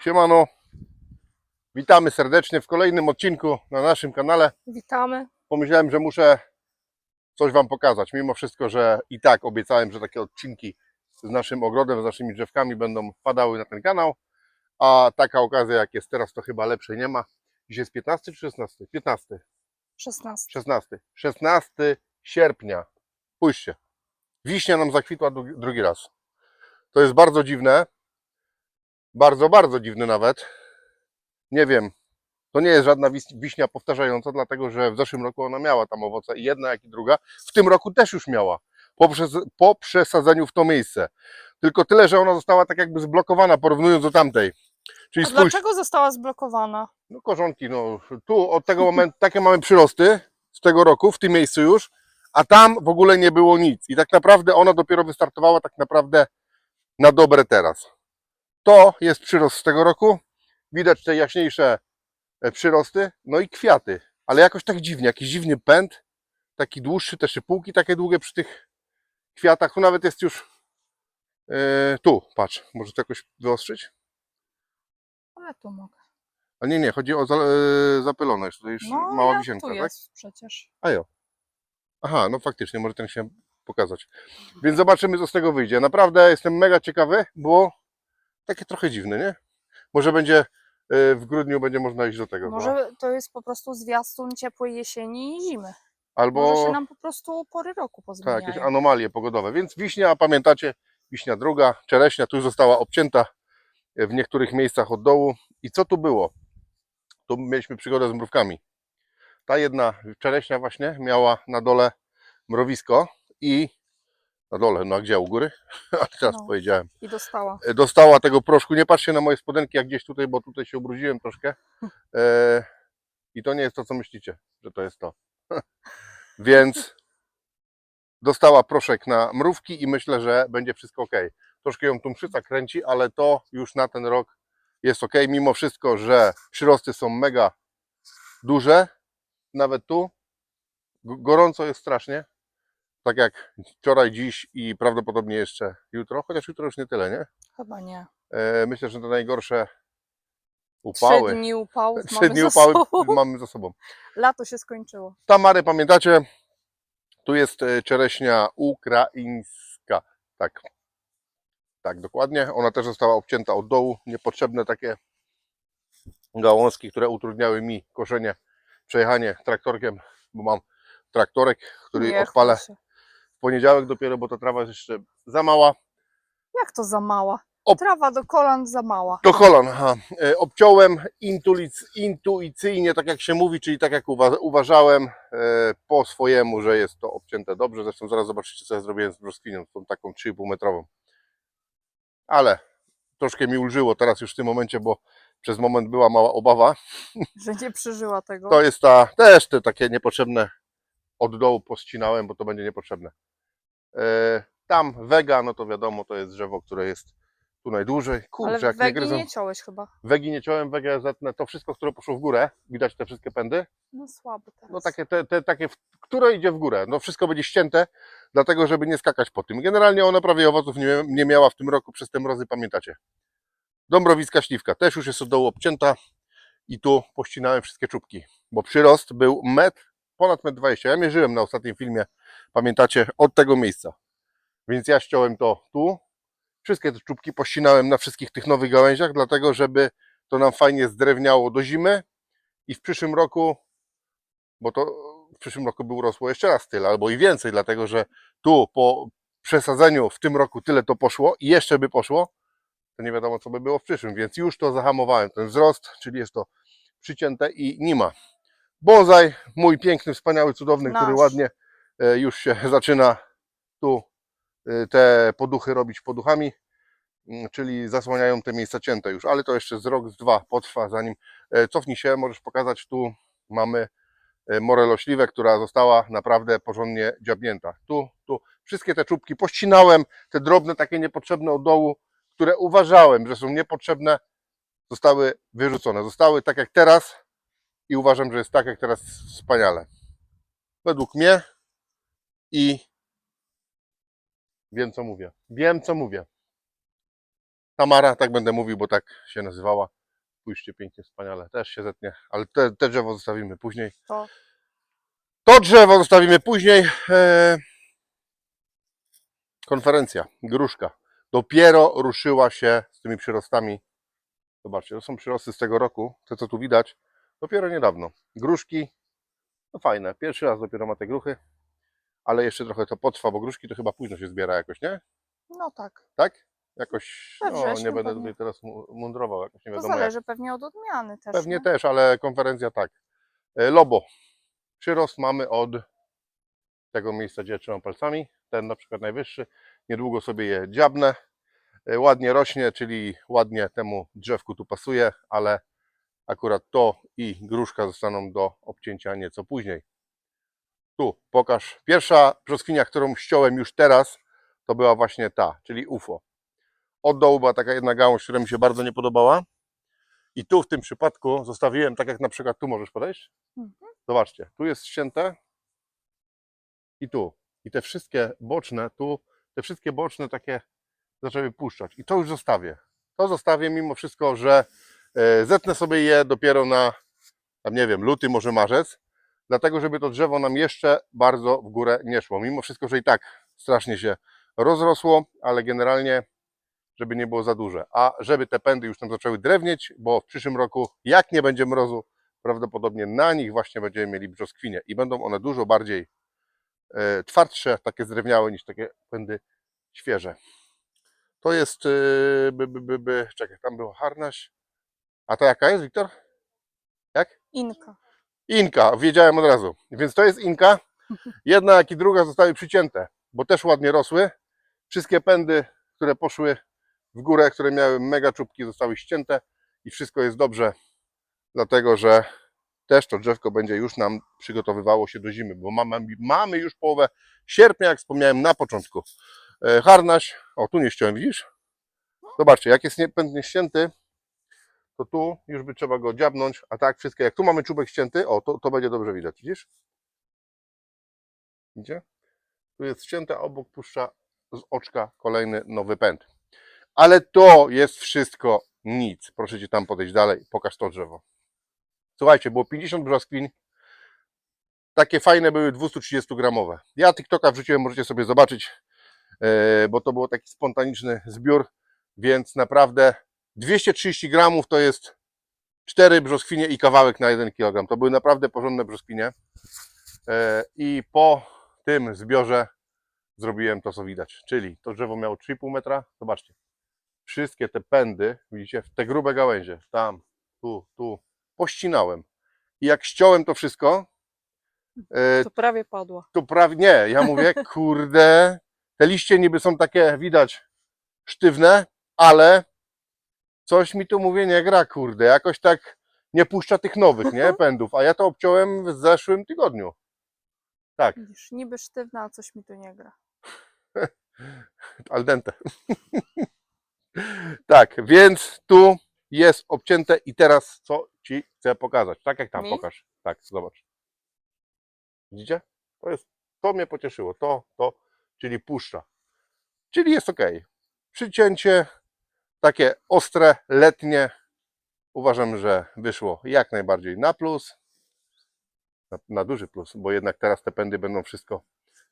Siemano. Witamy serdecznie w kolejnym odcinku na naszym kanale. Witamy. Pomyślałem, że muszę coś Wam pokazać. Mimo wszystko, że i tak obiecałem, że takie odcinki z naszym ogrodem, z naszymi drzewkami będą wpadały na ten kanał. A taka okazja jak jest teraz, to chyba lepszej nie ma. Dziś jest 15 czy 16? 15. 16. 16. 16 sierpnia. Spójrzcie. Wiśnia nam zakwitła drugi raz. To jest bardzo dziwne. Bardzo, bardzo dziwne nawet. Nie wiem. To nie jest żadna wiśnia powtarzająca, dlatego że w zeszłym roku ona miała tam owoce i jedna, jak i druga. W tym roku też już miała. Po przesadzeniu w to miejsce. Tylko tyle, że ona została tak jakby zblokowana, porównując do tamtej. Czyli A spójrz, dlaczego została zblokowana? no korzonki, no tu od tego momentu takie mamy przyrosty z tego roku, w tym miejscu już, a tam w ogóle nie było nic. I tak naprawdę ona dopiero wystartowała tak naprawdę na dobre teraz. To jest przyrost z tego roku. Widać te jaśniejsze e, przyrosty, no i kwiaty, ale jakoś tak dziwnie, jakiś dziwny pęd, taki dłuższy, te szypułki takie długie przy tych kwiatach. Tu nawet jest już e, tu, patrz, może to jakoś wyostrzyć? Ale tu mogę. A nie, nie, chodzi o za, e, zapylone, jest tutaj już No, mała jak wisienka, tu tak? jest przecież. A jo. Aha, no faktycznie, może ten chciałem pokazać. Więc zobaczymy, co z tego wyjdzie. Naprawdę jestem mega ciekawy, bo takie trochę dziwne, nie? Może będzie e, w grudniu będzie można iść do tego. No. Może to jest po prostu zwiastun ciepłej jesieni i zimy. Albo Może się nam po prostu pory roku tak, pozmieniają. jakieś anomalie pogodowe. Więc wiśnia, pamiętacie, wiśnia druga, czereśnia, tu już została obcięta e, w niektórych miejscach od dołu. I co tu było? Tu mieliśmy przygodę z mrówkami. Ta jedna czereśnia właśnie miała na dole mrowisko i na dole, no a gdzie, u góry? A teraz No. powiedziałem. I dostała. E, Dostała tego proszku, nie patrzcie na moje spodenki jak gdzieś tutaj, bo tutaj się ubrudziłem troszkę. E, I to nie jest to, co myślicie, że to jest to. Więc dostała proszek na mrówki i myślę, że będzie wszystko ok. Troszkę ją tu mszyca kręci, ale to już na ten rok jest ok, mimo wszystko, że przyrosty są mega duże, nawet tu. Gorąco jest strasznie, tak jak wczoraj, dziś i prawdopodobnie jeszcze jutro, chociaż jutro już nie tyle, nie? Chyba nie. E, Myślę, że te najgorsze Trzy upały, dni upałów trzy mamy dni za upały sobą. mamy za sobą. Lato się skończyło. Tamary, pamiętacie? Tu jest e, czereśnia ukraińska. Tak. Tak, dokładnie. Ona też została obcięta od dołu. Niepotrzebne takie gałązki, które utrudniały mi koszenie, przejechanie traktorkiem, bo mam traktorek, który Nie w poniedziałek dopiero, bo ta trawa jest jeszcze za mała. Jak to za mała? Op. Trawa do kolan za mała. Do kolan, aha. E, Obciąłem intuic- intuicyjnie, tak jak się mówi, czyli tak jak uwa- uważałem e, po swojemu, że jest to obcięte dobrze. Zresztą zaraz zobaczycie, co ja zrobiłem z brzoskwinią, z tą taką 3,5 metrową. Ale troszkę mi ulżyło teraz już w tym momencie, bo przez moment była mała obawa. Że nie przeżyła tego. To jest ta, też te takie niepotrzebne od dołu poscinałem, bo to będzie niepotrzebne. E, Tam wega, no to wiadomo, to jest drzewo, które jest tu najdłużej. Kurczę, Ale jak nie wegi gryzą. nie ciąłeś chyba. Wegi nie ciąłem, wegę zetnę, to wszystko, które poszło w górę, widać te wszystkie pędy, No słabo teraz. no takie, te, te, takie, które idzie w górę, no wszystko będzie ścięte, dlatego żeby nie skakać po tym. Generalnie ona prawie owoców nie, nie miała w tym roku przez te mrozy, pamiętacie. Dąbrowiska śliwka też już jest od dołu obcięta i tu pościnałem wszystkie czubki, bo przyrost był metr, ponad metr 20. Ja mierzyłem na ostatnim filmie, pamiętacie, od tego miejsca. Więc ja ściąłem to tu, wszystkie te czubki pościnałem na wszystkich tych nowych gałęziach, dlatego żeby to nam fajnie zdrewniało do zimy i w przyszłym roku, bo to w przyszłym roku by urosło jeszcze raz tyle, albo i więcej, dlatego że tu po przesadzeniu w tym roku tyle to poszło i jeszcze by poszło, to nie wiadomo co by było w przyszłym, więc już to zahamowałem, ten wzrost, czyli jest to przycięte i nie ma. Bonsai, mój piękny, wspaniały, cudowny, który Nasz. ładnie e, już się zaczyna tu e, te poduchy robić poduchami, mm, czyli zasłaniają te miejsca cięte już, ale to jeszcze z rok, z dwa potrwa, zanim e, cofnij się, możesz pokazać, tu mamy e, morelośliwę, która została naprawdę porządnie dziabnięta. Tu, tu, wszystkie te czubki pościnałem, te drobne, takie niepotrzebne od dołu, które uważałem, że są niepotrzebne, zostały wyrzucone. Zostały tak jak teraz i uważam, że jest tak jak teraz wspaniale. Według mnie i wiem co mówię. Wiem co mówię. Tamara, tak będę mówił, bo tak się nazywała. Pójście pięknie, wspaniale. Też się zetnie, ale te, te drzewo zostawimy później. To To drzewo zostawimy później. E, konferencja, gruszka. Dopiero ruszyła się z tymi przyrostami. Zobaczcie, to są przyrosty z tego roku, te co tu widać. Dopiero niedawno. Gruszki, no fajne. Pierwszy raz dopiero ma te gruchy, ale jeszcze trochę to potrwa, bo gruszki to chyba późno się zbiera jakoś, nie? no tak. Tak? Jakoś, We no wrześniu nie będę pewnie. tutaj teraz mu- mundrował, jakoś nie To wiadomo jak. zależy pewnie od odmiany też. Pewnie nie? też, ale konferencja tak. E, Lobo. Przyrost mamy od tego miejsca, gdzie trzymam palcami. Ten na przykład najwyższy. Niedługo sobie je dziabnę. E, Ładnie rośnie, czyli ładnie temu drzewku tu pasuje, ale akurat to i gruszka zostaną do obcięcia nieco później. Tu, pokaż. Pierwsza brzoskwinia, którą ściąłem już teraz, to była właśnie ta, czyli UFO. Od dołu była taka jedna gałąź, która mi się bardzo nie podobała. I tu w tym przypadku zostawiłem, tak jak na przykład tu możesz podejść. Mhm. Zobaczcie, tu jest ścięte i tu. I te wszystkie boczne, tu, te wszystkie boczne takie zaczęły puszczać. I to już zostawię. To zostawię mimo wszystko, że e, zetnę sobie je dopiero na, tam nie wiem, luty, może marzec. Dlatego, żeby to drzewo nam jeszcze bardzo w górę nie szło. Mimo wszystko, że i tak strasznie się rozrosło, ale generalnie żeby nie było za duże. A żeby te pędy już nam zaczęły drewnieć, bo w przyszłym roku, jak nie będzie mrozu, prawdopodobnie na nich właśnie będziemy mieli brzoskwinie i będą one dużo bardziej e, twardsze, takie zdrewniałe niż takie pędy świeże. To jest, e, by, by, by, by, czekaj, tam była harnaś. A to jaka jest, Wiktor? Jak? Inka. Inka, wiedziałem od razu. Więc to jest Inka. Jedna, jak i druga zostały przycięte, bo też ładnie rosły. Wszystkie pędy, które poszły w górę, które miały mega czubki, zostały ścięte i wszystko jest dobrze, dlatego że też to drzewko będzie już nam przygotowywało się do zimy, bo mamy, mamy już połowę sierpnia, jak wspomniałem na początku. E, Harnaś, o tu nie ściąłem, widzisz? Zobaczcie, jak jest pęd nie ścięty, to tu już by trzeba go dziabnąć, a tak wszystkie, jak tu mamy czubek ścięty, o to, to będzie dobrze widać, widzisz? Widzicie? Tu jest ścięte, obok puszcza z oczka kolejny nowy pęd. Ale to jest wszystko nic. Proszę Cię tam podejść dalej, pokaż to drzewo. Słuchajcie, było 50 brzoskwiń. Takie fajne były 230 gramowe. Ja TikToka wrzuciłem, możecie sobie zobaczyć, e, bo to był taki spontaniczny zbiór, więc naprawdę 230 gramów to jest 4 brzoskwinie i kawałek na 1 kg. To były naprawdę porządne brzoskwinie. E, I po tym zbiorze zrobiłem to, co widać. Czyli to drzewo miało 3,5 metra. Zobaczcie. Wszystkie te pędy, widzicie, te grube gałęzie, tam, tu, tu, pościnałem. I jak ściąłem to wszystko, e, To prawie padła. to prawie nie. Ja mówię, kurde, te liście niby są takie, widać, sztywne, ale coś mi tu mówię nie gra, kurde. Jakoś tak nie puszcza tych nowych, nie, pędów. A ja to obciąłem w zeszłym tygodniu. Tak, Widzisz, niby sztywna, a coś mi tu nie gra. al dente. tak, więc tu jest obcięte i teraz co Ci chcę pokazać. Tak jak tam, Mi? pokaż. Tak, zobacz. Widzicie? To jest, to mnie pocieszyło. To, to, czyli puszcza. Czyli jest ok. Przycięcie takie ostre, letnie. Uważam, że wyszło jak najbardziej na plus. Na, na duży plus, bo jednak teraz te pędy będą wszystko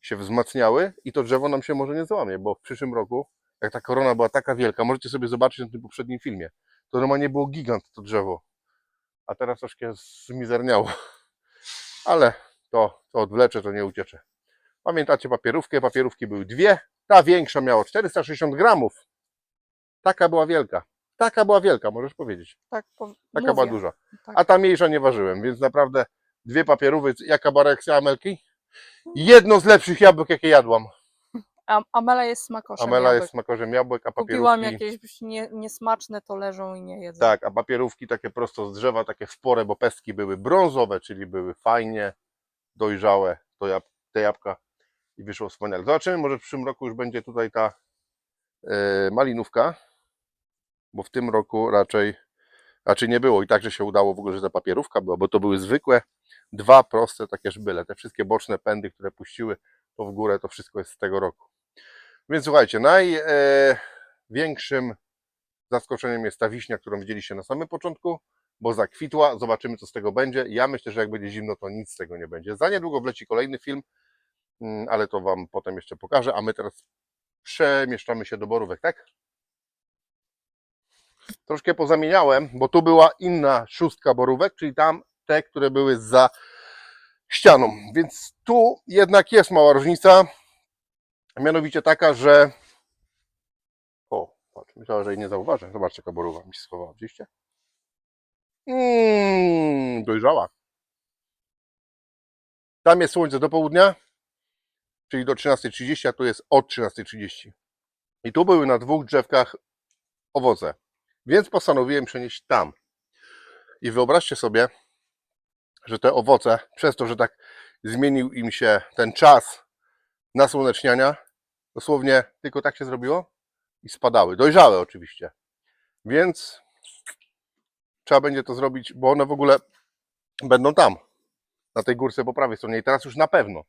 się wzmacniały i to drzewo nam się może nie złamie, bo w przyszłym roku, jak ta korona była taka wielka, możecie sobie zobaczyć na tym poprzednim filmie, to normalnie było gigant to drzewo, a teraz troszkę zmizerniało, ale to, to odwlecze, to nie uciecze. Pamiętacie papierówkę? Papierówki były dwie, ta większa miała 460 gramów, taka była wielka, taka była wielka, możesz powiedzieć, Tak, po... taka mówię. była duża, Tak. a ta mniejsza nie ważyłem, więc naprawdę dwie papierówy, jaka była reakcja Amelki? Jedno z lepszych jabłek, jakie jadłam. A, Amela jest smakoszem Amela jabłek. jest smakorzem jabłek, a Kupiłam papierówki... jakieś nie, niesmaczne, to leżą i nie jedzą. Tak, a papierówki takie prosto z drzewa, takie w porę, bo pestki były brązowe, czyli były fajnie dojrzałe to jab te jabłka i wyszło wspaniale. Zobaczymy, może w przyszłym roku już będzie tutaj ta e, malinówka, bo w tym roku raczej, raczej nie było i także się udało w ogóle, że ta papierówka była, bo to były zwykłe, dwa proste takie żbyle. Te wszystkie boczne pędy, które puściły to w górę, to wszystko jest z tego roku. Więc słuchajcie, największym Zaskoczeniem jest ta wiśnia, którą widzieliście na samym początku, bo zakwitła. Zobaczymy, co z tego będzie. Ja myślę, że jak będzie zimno, to nic z tego nie będzie. Za niedługo wleci kolejny film, mm, ale to Wam potem jeszcze pokażę. A my teraz przemieszczamy się do borówek, tak? Troszkę pozamieniałem, bo tu była inna szóstka borówek, czyli tam te, które były za ścianą. Więc tu jednak jest mała różnica. Mianowicie taka, że. O, patrz, myślałem, że jej nie zauważę. Zobaczcie, jaka borówa mi się schowała. Widzieliście? Mmm, dojrzała. Tam jest słońce do południa, czyli do 13.30, a tu jest od 13.30. I tu były na dwóch drzewkach owoce, więc postanowiłem przenieść tam. I wyobraźcie sobie, że te owoce, przez to, że tak zmienił im się ten czas nasłoneczniania, dosłownie tylko tak się zrobiło i spadały. Dojrzałe oczywiście. Więc trzeba będzie to zrobić, bo one w ogóle będą tam, na tej górce po prawej stronie. I teraz już na pewno,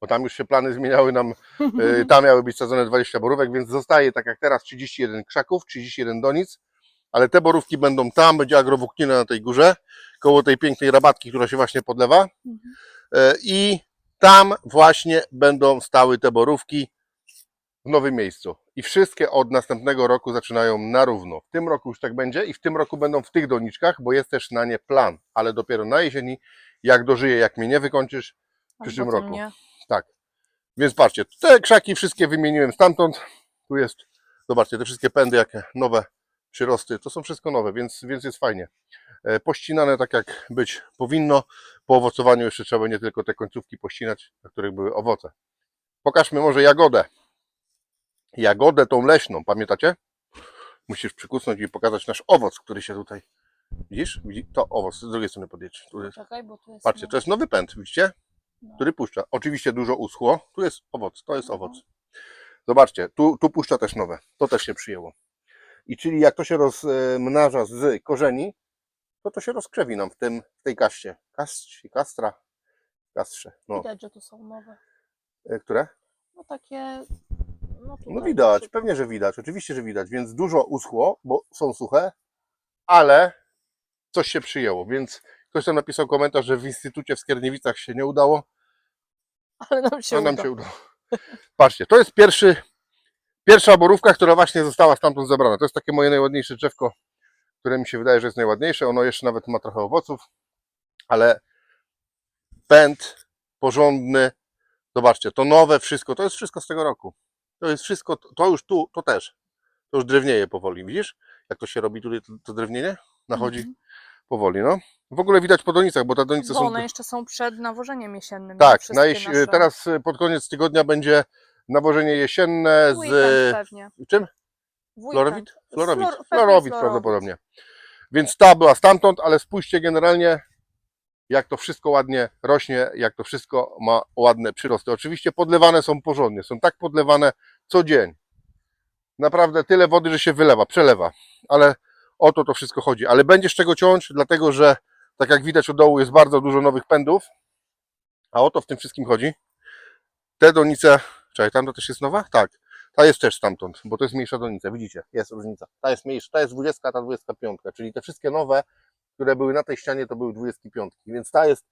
bo tam już się plany zmieniały nam, y, tam miały być sadzone 20 borówek, więc zostaje tak jak teraz 31 krzaków, 31 donic, ale te borówki będą tam, będzie agrowłóknina na tej górze, koło tej pięknej rabatki, która się właśnie podlewa. Mhm. E, i tam właśnie będą stały te borówki w nowym miejscu. I wszystkie od następnego roku zaczynają na równo. W tym roku już tak będzie i w tym roku będą w tych doniczkach, bo jest też na nie plan, ale dopiero na jesieni, jak dożyję, jak mnie nie wykończysz, w przyszłym roku. nie. Tak. Więc patrzcie, te krzaki wszystkie wymieniłem stamtąd. Tu jest, zobaczcie, te wszystkie pędy, jakie nowe przyrosty, to są wszystko nowe, więc, więc jest fajnie. E, Pościnane tak jak być powinno. Po owocowaniu jeszcze trzeba nie tylko te końcówki pościnać, na których były owoce. Pokażmy może jagodę. Jagodę tą leśną, pamiętacie? Musisz przykusnąć i pokazać nasz owoc, który się tutaj. Widzisz? Widzi- To owoc, z drugiej strony podjedź. Tu jest. Czekaj, bo tu jest. Patrzcie, to jest nowy pęd, widzicie? No. Który puszcza. Oczywiście dużo uschło. Tu jest owoc, to jest Mhm. owoc. Zobaczcie, tu, tu puszcza też nowe. To też się przyjęło. I czyli jak to się rozmnaża z korzeni, to to się rozkrzewi nam w, tym, w tej kaście. Kaści, kastra, kastrze. No. Widać, że tu są nowe. E, Które? No takie. No, No widać, przy- pewnie, że widać. Oczywiście, że widać. Więc dużo uschło, bo są suche, ale coś się przyjęło. Więc ktoś tam napisał komentarz, że w Instytucie w Skierniewicach się nie udało. Ale nam się A nam uda. się udało. Patrzcie, to jest pierwszy, pierwsza borówka, która właśnie została stamtąd zabrana. To jest takie moje najładniejsze drzewko, które mi się wydaje, że jest najładniejsze. Ono jeszcze nawet ma trochę owoców, ale pęd porządny. Zobaczcie, to nowe wszystko, to jest wszystko z tego roku. To jest wszystko, to już tu, to też. To już drewnieje powoli, widzisz? Jak to się robi tutaj, to, to drewnienie? Nachodzi Mhm. powoli, no. W ogóle widać po donicach, bo te donice Bo są... one jeszcze są przed nawożeniem jesiennym. Tak, na jeś... teraz y, pod koniec tygodnia będzie nawożenie jesienne z pewnie. czym? Weekend. Florowit. Flor- prawdopodobnie. Więc ta była stamtąd, ale spójrzcie generalnie, jak to wszystko ładnie rośnie, jak to wszystko ma ładne przyrosty. Oczywiście podlewane są porządnie, są tak podlewane co dzień. Naprawdę tyle wody, że się wylewa, przelewa. Ale o to to wszystko chodzi. Ale będzie z czego ciąć, dlatego że tak jak widać od dołu jest bardzo dużo nowych pędów. A o to w tym wszystkim chodzi. Te donice, czekaj, tam to też jest nowa? Tak. Ta jest też stamtąd, bo to jest mniejsza donica, widzicie, jest różnica. Ta jest mniejsza, ta jest 20, a ta 25, czyli te wszystkie nowe, które były na tej ścianie, to były 25, więc ta jest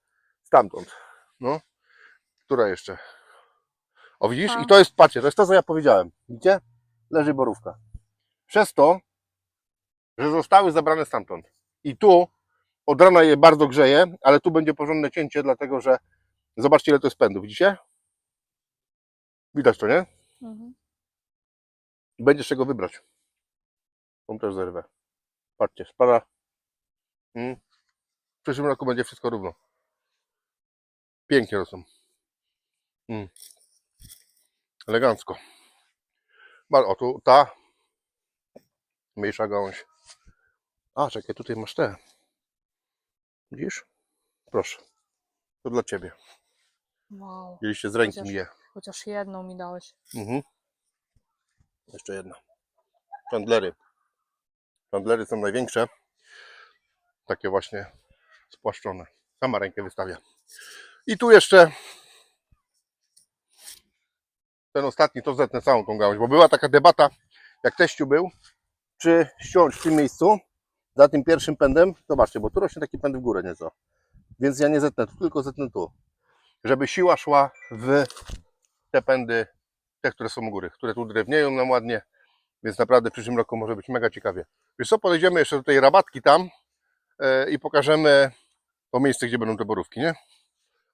stamtąd. No, która jeszcze? O widzisz? I to jest, patrzcie, to jest to, co ja powiedziałem. Widzicie? Leży borówka. Przez to, że zostały zabrane stamtąd. I tu od rana je bardzo grzeje, ale tu będzie porządne cięcie, dlatego że zobaczcie, ile to jest pędu, widzicie? Widać to, nie? Mhm. Będzie z czego wybrać. Tą też zerwę. Patrzcie, spada. Mm. W przyszłym roku będzie wszystko równo. Pięknie rosną. Mm. Elegancko. O, tu ta mniejsza gałąź. A, czekaj, tutaj masz te. Widzisz? Proszę. To dla ciebie. Wow. Mieliście z ręki Chociaż- mi je. Chociaż jedną mi dałeś. Mhm. Jeszcze jedna. Chandlery. Chandlery są największe. Takie właśnie spłaszczone. Sama rękę wystawia. I tu jeszcze ten ostatni, to zetnę całą tą gałąź, bo była taka debata, jak teściu był, czy ściąć w tym miejscu, za tym pierwszym pędem, zobaczcie, bo tu rośnie taki pęd w górę nieco, więc ja nie zetnę tu, tylko zetnę tu, żeby siła szła w te pędy, te, które są u góry, które tu drewnieją nam ładnie, więc naprawdę w przyszłym roku może być mega ciekawie. Wiesz co, podejdziemy jeszcze do tej rabatki tam e, i pokażemy to miejsce, gdzie będą te borówki, nie?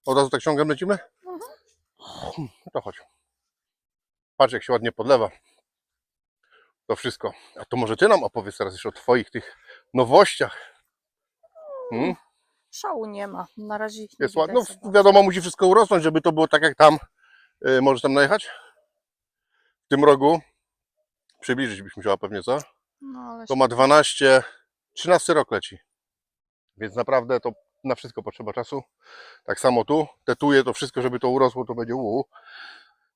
Od razu tak ciągiem lecimy? Mhm. To chodź. Patrz, jak się ładnie podlewa. To wszystko. A to może ty nam opowiedz teraz jeszcze o twoich tych nowościach. Hmm? Szału nie ma. Na razie Jest No, bardzo. wiadomo, musi wszystko urosnąć, żeby to było tak jak tam. Yy, możesz tam najechać? W tym rogu. Przybliżyć byś musiała pewnie, co? No, ale To ma 12, 13 rok leci. Więc naprawdę to na wszystko potrzeba czasu. Tak samo tu. Tetuję to wszystko, żeby to urosło, to będzie uu.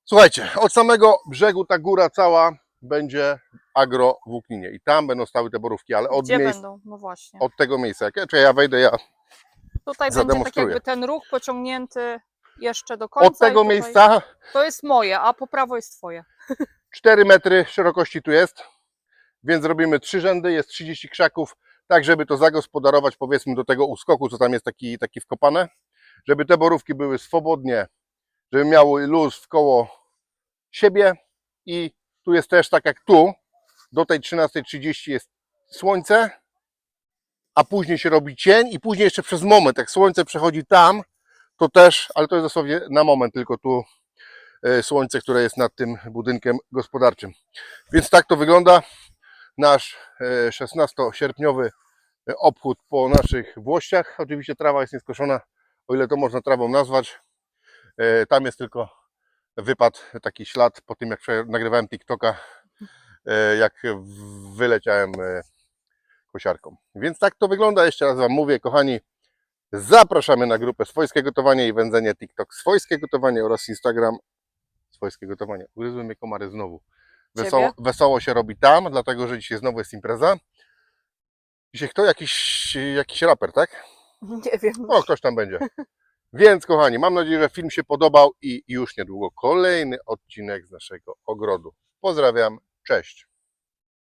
Słuchajcie, od samego brzegu ta góra cała będzie agro włókninie i tam będą stały te borówki, ale od, Gdzie miejsc, będą? No właśnie. od tego miejsca. Jak ja, czy ja wejdę, ja Tutaj będzie tak zademonstruję. jakby ten róg pociągnięty jeszcze do końca. od tego tutaj... miejsca To jest moje, a po prawo jest twoje. 4 metry szerokości tu jest, więc robimy trzy rzędy, jest 30 krzaków, tak żeby to zagospodarować powiedzmy do tego uskoku, co tam jest taki, taki wkopane, żeby te borówki były swobodnie, żeby miały luz w koło siebie i tu jest też tak jak tu, do tej 13.30 jest słońce, a później się robi cień i później jeszcze przez moment, jak słońce przechodzi tam, to też, ale to jest dosłownie na moment tylko tu e, słońce, które jest nad tym budynkiem gospodarczym. Więc tak to wygląda nasz e, 16-sierpniowy e, obchód po naszych włościach. Oczywiście trawa jest nieskoszona, o ile to można trawą nazwać. E, Tam jest tylko wypad, taki ślad po tym, jak nagrywałem TikToka, e, jak wyleciałem e, kosiarką. Więc tak to wygląda. Jeszcze raz Wam mówię, kochani, zapraszamy na grupę Swojskie Gotowanie i Wędzenie TikTok Swojskie Gotowanie oraz Instagram Swojskie Gotowanie. Ugryzły mnie komary znowu. Wesoło, wesoło się robi tam, dlatego że dzisiaj znowu jest impreza. Dzisiaj kto? Jakiś, jakiś raper, tak? Nie wiem. O, ktoś tam będzie. Więc kochani, mam nadzieję, że film się podobał i już niedługo kolejny odcinek z naszego ogrodu. Pozdrawiam, cześć.